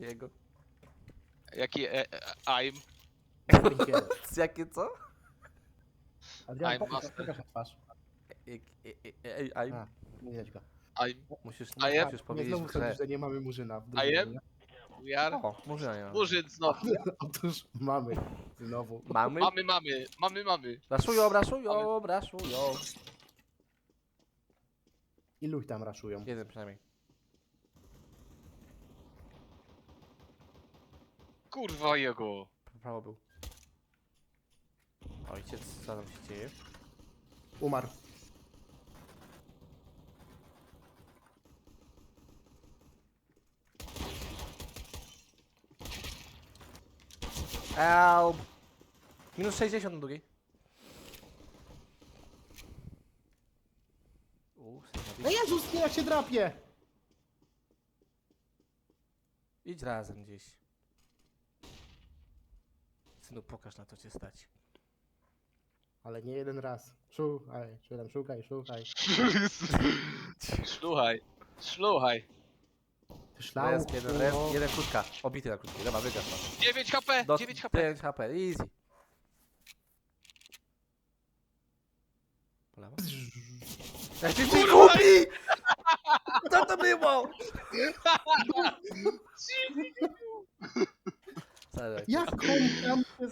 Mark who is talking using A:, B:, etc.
A: Jego.
B: Jaki e, e, I'm?
C: Pinkier.
A: Jakie co?
C: Adrian,
B: I'm
C: pokaż,
B: master.
C: pokaż twarz.
A: Ej, ej, ej, ej, ej,
C: A, nie widać go.
B: I'm.
A: Musisz,
B: A ja-
A: musisz
C: Nie
A: powiedzieć
C: znowu
A: grze.
C: sądzisz, że nie mamy murzyna w
B: A ja-
C: nie?
B: We are.
A: O, może ja.
B: Murzyn znowu.
C: Otóż mamy znowu.
A: Mamy?
B: Mamy, mamy, mamy, mamy.
A: Raszują, raszują, raszują.
C: Ilu ich tam raszują?
A: Jeden przynajmniej.
B: Kurwa jego.
A: Prawo był. Ojciec, co tam się dzieje?
C: Umarł.
A: Help! Minus 60 na drugiej. Uuu,
C: No Jezus, nie jak się drapie!
A: Idź razem gdzieś. Synu, pokaż na to cię stać.
C: Ale nie jeden raz. Szukaj, czy tam szukaj, szukaj.
B: Szluchaj. Szluchaj.
C: Ty szlał.
A: Jest jeden, res, jeden krótka. Obity na krótkiej. Dobra, wygrasz to.
B: 9 HP,
A: Do
B: 9 HP.
A: 9 HP, easy. Po lewo? Jak ty ty głupi! Co to było?
C: Jak on tam się